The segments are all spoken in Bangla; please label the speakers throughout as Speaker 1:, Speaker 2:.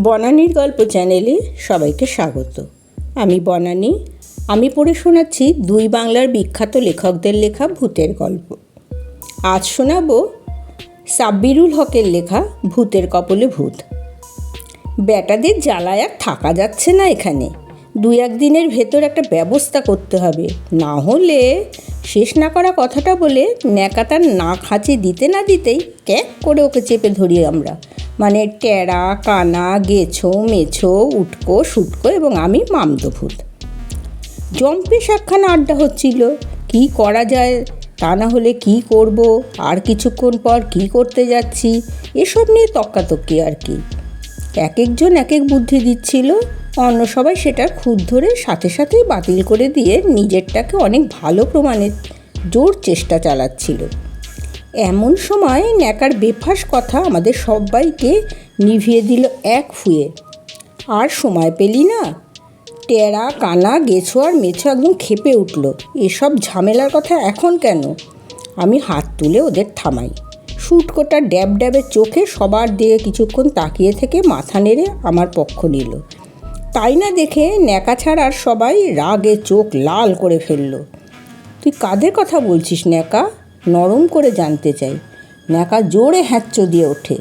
Speaker 1: বনানীর গল্প চ্যানেলে সবাইকে স্বাগত। আমি বনানী। আমি পড়ে শোনাচ্ছি দুই বাংলার বিখ্যাত লেখকদের লেখা ভূতের গল্প। আজ শোনাব সাব্বিরুল হকের লেখা ভূতের কপলে ভূত। বেটাদের জ্বালায় আর থাকা যাচ্ছে না এখানে। দুই একদিনের ভেতর একটা ব্যবস্থা করতে হবে। না হলে শেষ না করা কথাটা বলে ন্যাকাতার নাক হাঁচি দিতে না দিতেই ক্যাক করে ওকে চেপে ধরি আমরা। মানে টেরা কানা, গেছো, মেছো, উটকো, সুটকো এবং আমি মামদভূত। জম্পে সাক্ষানা আড্ডা হচ্ছিল, কি করা যায়, তা না হলে কি করব, আর কিছুক্ষণ পর কি করতে যাচ্ছি, এসব নিয়ে তক্কাতক্কি আর কি। এক একজন এক এক বুদ্ধি দিচ্ছিল অন্য সবাই সেটার খুদ ধরে সাথে সাথেই বাতিল করে দিয়ে নিজেরটাকে অনেক ভালো প্রমাণের জোর চেষ্টা চালাচ্ছিল। এমন সময় ন্যাকার বেফাস কথা আমাদের সবাইকে নিভিয়ে দিল এক ফুয়ে। আর সময় পেলি না? টেরা, কানা, গেছো আর মেছো একদম খেপে উঠল। এসব ঝামেলার কথা এখন কেন? আমি হাত তুলে ওদের থামাই। শুটকোটা ড্যাব ড্যাবের চোখে সবার দিকে কিছুক্ষণ তাকিয়ে থেকে মাথা নেড়ে আমার পক্ষ নিল। তাই না দেখে ন্যাকা ছাড়ার সবাই রাগে চোখ লাল করে ফেলল। তুই কাদের কথা বলছিস ন্যাকা? নরম করে জানতে চাই। ন্যাকা জোরে হ্যাচ্চ দিয়ে ওঠে।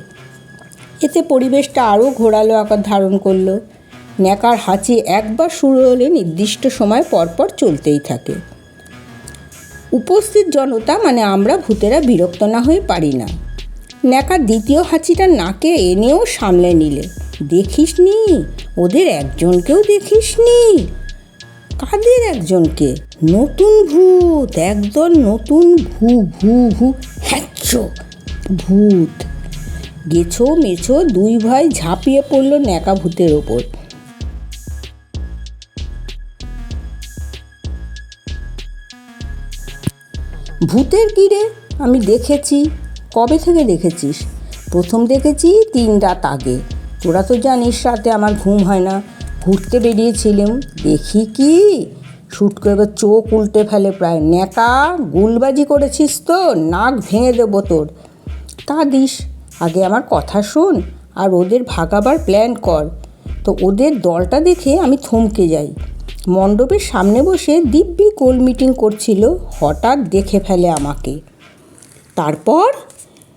Speaker 1: এতে পরিবেশটা আরও ঘোরালো আকার ধারণ করল। ন্যাকার হাঁচি একবার শুরু হলে নির্দিষ্ট সময় পরপর চলতেই থাকে। উপস্থিত জনতা মানে আমরা ভূতেরা বিরক্ত না হয়ে পারি না। ন্যাকার দ্বিতীয় হাঁচিটা নাকে এনেও সামলে নিলে। দেখিস নি ওদের একজনকেও দেখিস নি কাদের একজনকে? নতুন ভূত, একদল নতুন ভু ভু ভু হ্যাচ্ছ ভূত। গেছো মেছো, দুই ভাই ঝাঁপিয়ে পড়ল ন্যাকা ভূতের ওপর। ভূতের কিরে আমি দেখেছি। কবে থেকে দেখেছিস? প্রথম দেখেছি তিন রাত আগে। তোরা তো জানিস রাতে আমার ঘুম হয় না। ঘুরতে বেরিয়েছিলাম। দেখি কি? শুট এবার চোখ উল্টে ফেলে প্রায় ন্যাকা গুলবাজি করেছিস তো, নাক ভেঙে দেবো তোর। তা দিস, আগে আমার কথা শোন, আর ওদের ভাগাবার প্ল্যান কর। তো ওদের দলটা দেখে আমি থমকে যাই। মণ্ডপের সামনে বসে দিব্যি কোল মিটিং করছিল, হঠাৎ দেখে ফেলে আমাকে। তারপর?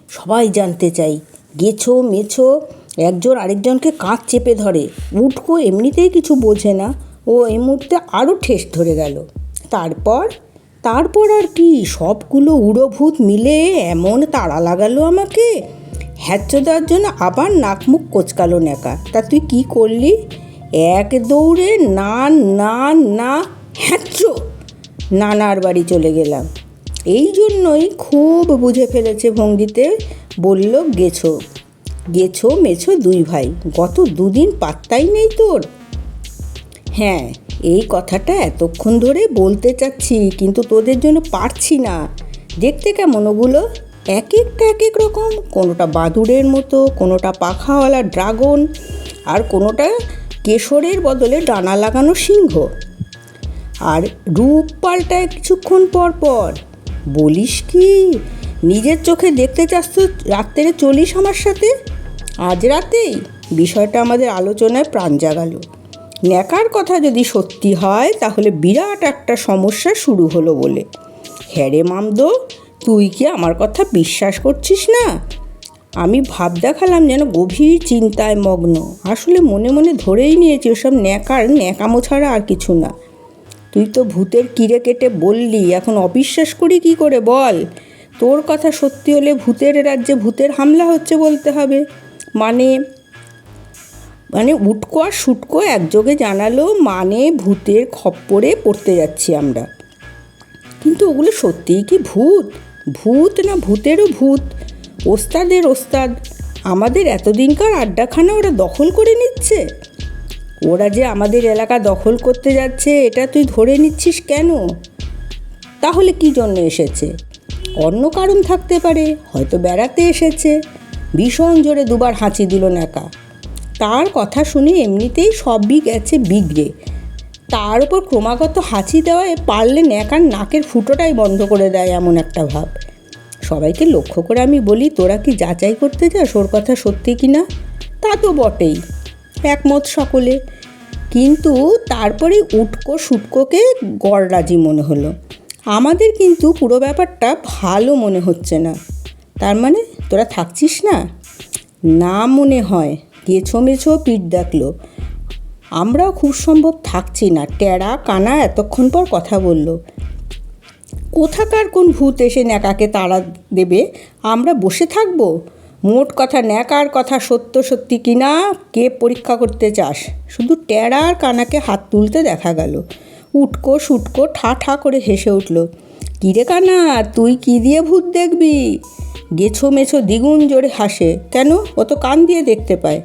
Speaker 1: সবাই জানতে চাই। গেছো, মেছো একজন আরেকজনকে কাঁধ চেপে ধরে। উটকো এমনিতেই কিছু বোঝে না। ও এই মুহূর্তে আরও ঠেস ধরে গেল। তারপর? তারপর আর কি? সবগুলো উড়োভূত মিলে এমন তাড়া লাগালো আমাকে। হ্যাচ্চ দেওয়ার জন্য আবার নাক মুখ কোচকালো ন্যাকা। তা তুই কি করলি? এক দৌড়ে না না না হ্যাচ্চ নানার বাড়ি চলে গেলাম। এই জন্যই খুব বুঝে ফেলেছে ভঙ্গিতে। বলল, গেছো। গেছো মেছো দুই ভাই। গত দুদিন পাত্তাই নেই তোর। হ্যাঁ এই কথাটা এতক্ষণ ধরে বলতে চাচ্ছি, কিন্তু তোদের জন্য পারছি না। দেখতে কেমন ওগুলো? এক একটা এক এক রকম। কোনোটা বাদুড়ের মতো, কোনোটা পাখাওয়ালা ড্রাগন, আর কোনোটা কেশরের বদলে ডানা লাগানো সিংহ। আর রূপ পাল্টায় কিছুক্ষণ পর পর। বলিস কি? নিজের চোখে দেখতে চাস তো, রাত্রে চলিস আমার সাথে? আজ রাতেই বিষয়টা আমাদের আলোচনায় প্রাণ জাগালো। ন্যাকার কথা যদি সত্যি হয়, তাহলে বিরাট একটা সমস্যা শুরু হলো বলে। হ্যাঁ রে মামদো, তুই কি আমার কথা বিশ্বাস করছিস না? আমি ভাব দেখালাম যেন গভীর চিন্তায় মগ্ন। আসলে মনে মনে ধরেই নিয়েছি ওসব ন্যাকার ন্যাকামো ছাড়া আর কিছু না। তুই তো ভূতের কিরে কেটে বললি, এখন অবিশ্বাস করি কি করে বল? তোর কথা সত্যি হলে ভূতের রাজ্যে ভূতের হামলা হচ্ছে বলতে হবে। মানে মানে উটকো আর শুটকো একযোগে জানালো মানে ভূতের খপ্পরে পড়তে যাচ্ছি আমরা। কিন্তু ওগুলো সত্যিই কি ভূত? ভূত না ভূতেরও ভূত? ওস্তাদের ওস্তাদ, আমাদের এতদিনকার আড্ডাখানা ওরা দখল করে নিচ্ছে? ওরা যে আমাদের এলাকা দখল করতে যাচ্ছে, এটা তুই ধরে নিচ্ছিস কেন? তাহলে কি জন্য এসেছে? অন্য কারণ থাকতে পারে, হয়তো বেড়াতে এসেছে। ভীষণ জোরে দুবার হাঁচি দিল ন্যাকা। তার কথা শুনে এমনিতেই সবই গেছে বিগড়ে। তার উপর ক্রমাগত হাঁচি দেওয়ায় পারলে ন্যাকার নাকের ফুটোটাই বন্ধ করে দেয় এমন একটা ভাব। সবাইকে লক্ষ্য করে আমি বলি, তোরা কি যাচাই করতে যাস ওর কথা সত্যি কি না? তা তো বটেই, একমত সকলে। কিন্তু তারপরে উটকো সুটকোকে গড়রাজি মনে হলো। আমাদের কিন্তু পুরো ব্যাপারটা ভালো মনে হচ্ছে না। তার মানে তোরা থাকছিস না? না মনে হয়। গেছো মেছো পিঠ ডাকলো আমরাও খুব সম্ভব থাকছি না। ট্যাড়া কানা এতক্ষণ পর কথা বলল। কোথাকার কোন ভূত এসে ন্যাকাকে তাড়া দেবে? আমরা বসে থাকব? মোট কথা ন্যাকার কথা সত্য সত্যি কিনা কে পরীক্ষা করতে চাস? শুধু টেরা আর কানাকে হাত তুলতে দেখা গেল। উটকো সুটকো ঠা ঠা করে হেসে উঠল। কিরে কানা, তুই কি দিয়ে ভূত দেখবি? গেছো মেছো দ্বিগুণ জোরে হাসে। কেন? ও তো কান দিয়ে দেখতে পায়।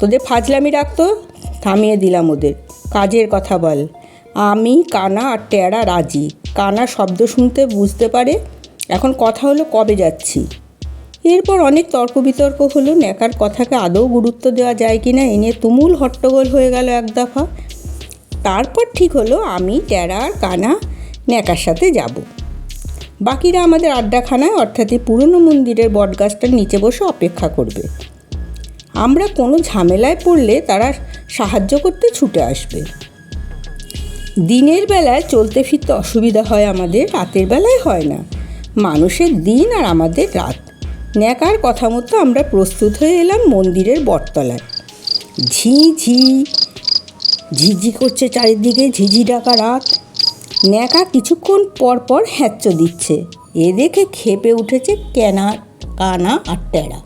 Speaker 1: তোদের ফাজলামি রাখতো থামিয়ে দিলাম ওদের। কাজের কথা বল। আমি, কানা আর টেরা রাজি। কানা শব্দ শুনতে বুঝতে পারে। এখন কথা হলো কবে যাচ্ছি? এরপর অনেক তর্ক বিতর্ক হলো। ন্যাকার কথাকে আদৌ গুরুত্ব দেওয়া যায় কি না এ নিয়ে তুমুল হট্টগোল হয়ে গেল এক দফা। তারপর ঠিক হলো আমি টেরা আর কানা ন্যাকার সাথে যাব। বাকিরা আমাদের আড্ডাখানায়, অর্থাৎ এই পুরনো মন্দিরের বটগাছটার নিচে বসে অপেক্ষা করবে। আমরা কোনো ঝামেলায় পড়লে তারা সাহায্য করতে ছুটে আসবে। দিনের বেলায় চলতে ফিরতে অসুবিধা হয় আমাদের, রাতের বেলায় হয় না। মানুষের দিন আর আমাদের রাত। ন্যাকার কথা মতো আমরা প্রস্তুত হয়ে এলাম মন্দিরের বটতলায়। ঝি ঝি ঝিঝি করছে চারিদিকে, ঝিঝি ডাকা রাত। ন্যাকা কিছুক্ষণ পর পর হ্যাচ্চ দিচ্ছে। এ দেখে খেপে উঠেছে ক্যানা কানা আর টেরা।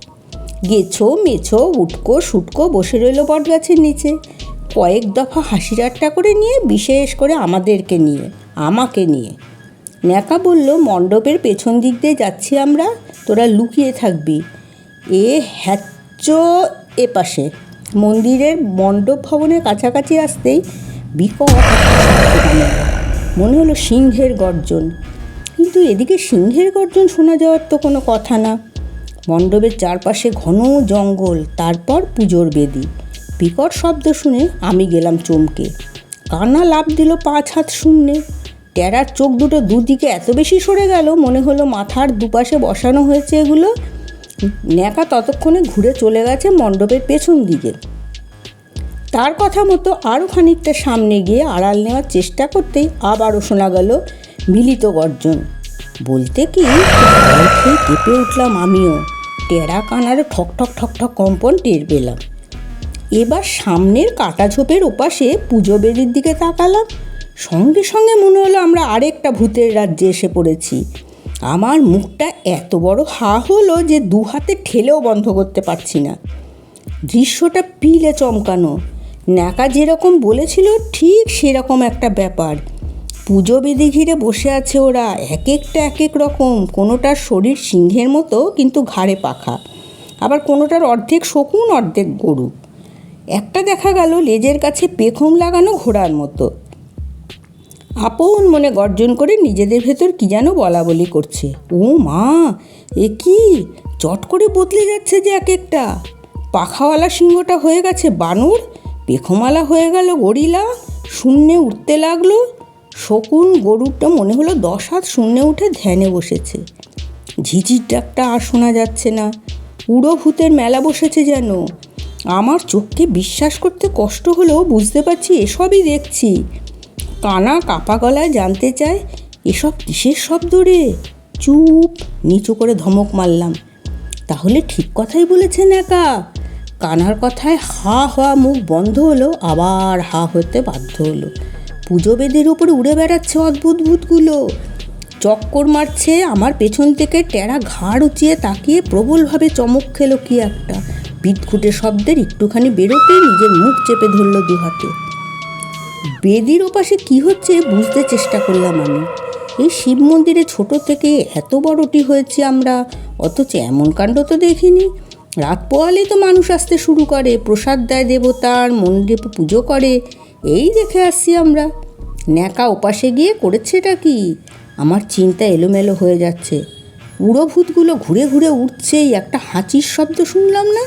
Speaker 1: গেছো, মেছো, উটকো, সুটকো বসে রইল বটগাছের নিচে। কয়েক দফা হাসি ঠাট্টা করে নিয়ে, বিশেষ করে আমাদেরকে নিয়ে, আমাকে নিয়ে। ন্যাকা বলল, মণ্ডপের পেছন দিক দিয়ে যাচ্ছি আমরা, তোরা লুকিয়ে থাকবি। এ হ্যাচ্চ এ পাশে মন্দিরের মণ্ডপ ভবনের কাছাকাছি আসতেই বিকট কানে। মনে হলো সিংহের গর্জন। কিন্তু এদিকে সিংহের গর্জন শোনা যাওয়ার তো কোনো কথা না। মণ্ডপের চারপাশে ঘন জঙ্গল, তারপর পুজোর বেদি। বিকট শব্দ শুনে আমি গেলাম চমকে। কান্না লাভ দিল পাঁচ হাত শূন্যে। টেরার চোখ দুটো দুদিকে এত বেশি সরে গেল, মনে হলো মাথার দুপাশে বসানো হয়েছে এগুলো। ন্যাকা ততক্ষণে ঘুরে চলে গেছে মণ্ডপের পেছন দিকে। তার কথা মতো আরও খানিকটা সামনে গিয়ে আড়াল নেওয়ার চেষ্টা করতেই আবারও শোনা গেল মিলিত গর্জন। বলতে কি? কেঁপে উঠলাম আমিও। টেরা কানারে ঠক ঠক ঠক ঠক কম্পন টের পেলাম। এবার সামনের কাটা ঝোপের ওপাশে পুজো বেদির দিকে তাকালাম। সঙ্গে সঙ্গে মনে হলো আমরা আরেকটা ভূতের রাজ্যে এসে পড়েছি। আমার মুখটা এত বড় হা হলো যে দু হাতে ঠেলেও বন্ধ করতে পারছি না। দৃশ্যটা পিলে চমকানো। ন্যাকা যেরকম বলেছিল, ঠিক সেরকম একটা ব্যাপার। পুজো বেদি ঘিরে বসে আছে ওরা এক একটা এক এক রকম। কোনোটার শরীর সিংহের মতো, কিন্তু ঘাড়ে পাখা। আবার কোনোটার অর্ধেক শকুন, অর্ধেক গরু। একটা দেখা গেল লেজের কাছে পেখম লাগানো ঘোড়ার মতো। আপন মনে গর্জন করে নিজেদের ভেতর কি যেন বলা বলি করছে। ও মা, এ কি? চট করে বদলে যাচ্ছে যে এক একটা পাখাওয়ালা সিংহটা হয়ে গেছে বানর? পেখমালা হয়ে গেল গরিলা, শূন্যে উঠতে লাগল। শকুন গরুরটা মনে হলো দশ হাত শূন্যে উঠে ধ্যানে বসেছে। ঝিঝির ডাকটা আর শোনা যাচ্ছে না। উড়ো ভূতের মেলা বসেছে যেন। আমার চোখকে বিশ্বাস করতে কষ্ট হলেও বুঝতে পারছি এসবই দেখছি। কানা কাপা গলায় জানতে চায়, এসব কিসের শব্দ রে? চুপ, নিচু করে ধমক মারলাম। তাহলে ঠিক কথাই বলেছেন একা কানার কথায় হা হওয়া মুখ বন্ধ হলো, আবার হা হতে বাধ্য হলো। পুজো বেদের উপরে উড়ে বেড়াচ্ছে অদ্ভুত ভূতগুলো। চক্কর মারছে আমার পেছন থেকে, টেরা ঘাড় উঁচিয়ে তাকিয়ে প্রবলভাবে চমক খেলো কি একটা। বিদঘুটে শব্দের একটুখানি বেরোতেই নিজের মুখ চেপে ধরলো দু হাতে বেদির ওপাশে কি হচ্ছে বুঝতে চেষ্টা করলাম আমি। এই শিব মন্দিরে ছোট থেকে এত বড়টি হয়েছে আমরা, অথচ এমন কাণ্ড তো দেখিনি। রাত পোয়ালেই তো মানুষ আসতে শুরু করে, প্রসাদ দেয় দেবতার, মন্দিরে পুজো করে, এই দেখে আসছি আমরা। ন্যাকা ওপাশে গিয়ে করেছেটা কি? আমার চিন্তা এলোমেলো হয়ে যাচ্ছে। উড়ো ভূতগুলো ঘুরে ঘুরে উঠছেই একটা হাঁচির শব্দ শুনলাম না?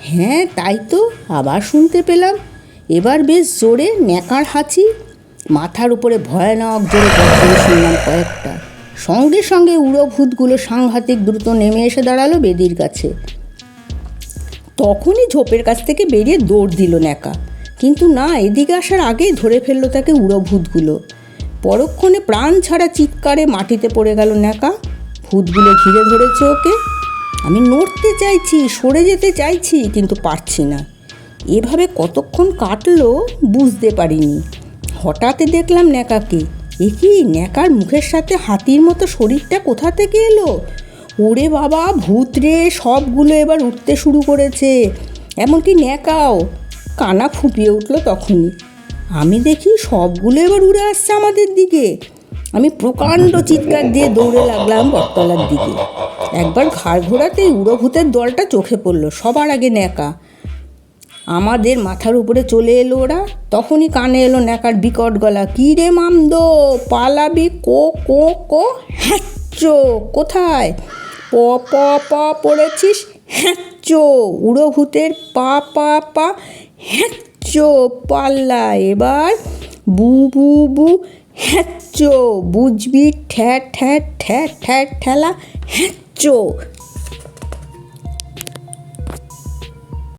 Speaker 1: হ্যাঁ তাই তো, আবার শুনতে পেলাম। এবার বেশ জোরে ন্যাকার হাঁচি, মাথার উপরে ভয়ানক জোরে শুনলাম কয়েকটা। সঙ্গে সঙ্গে উড়ো ভূতগুলো সাংঘাতিক দ্রুত নেমে এসে দাঁড়াল বেদির কাছে। তখনই ঝোপের কাছ থেকে বেরিয়ে দৌড় দিল ন্যাকা। কিন্তু না, এদিকে আসার আগেই ধরে ফেলল তাকে উড়ো ভূতগুলো। পরক্ষণে প্রাণ ছাড়া চিৎকারে মাটিতে পড়ে গেল ন্যাকা। ভূতগুলো ঘিরে ধরেছে ওকে। আমি নড়তে চাইছি, সরে যেতে চাইছি, কিন্তু পারছি না। এভাবে কতক্ষণ কাটলো বুঝতে পারিনি। হঠাৎ দেখলাম ন্যাকাকে। এ কি ন্যাকার মুখের সাথে হাতির মতো শরীরটা কোথা থেকে এলো? ওরে বাবা, ভূত রে, সবগুলো এবার উঠতে শুরু করেছে। এমনকি ন্যাকাও। কানা ফুপিয়ে উঠল তখনই। আমি দেখি সবগুলো এবার উড়ে আসছে আমাদের দিকে। আমি প্রকাণ্ড চিৎকার দিয়ে দৌড়ে লাগলাম বটতলার দিকে। একবার ঘাড় ঘোরাতেই উড়ো ভূতের দলটা চোখে পড়ল, সবার আগে ন্যাকা। আমাদের মাথার উপরে চলে এলো ওরা। তখনই কানে এলো ন্যাকার বিকট গলা, কী রে মামদো, পালাবি কো কো কো, হ্যাচ্চো, কোথায়? প প প পড়েছিস? হ্যাঁচো উড়ো ভূতের পা পা পা হ্যাঁচো পাল্লা। এবার বু বু বু হ্যাঁচো বুঝবি ঠ্যা ঠ্যা ঠ্যা ঠ্যা, ঠেলা হ্যাচ্চো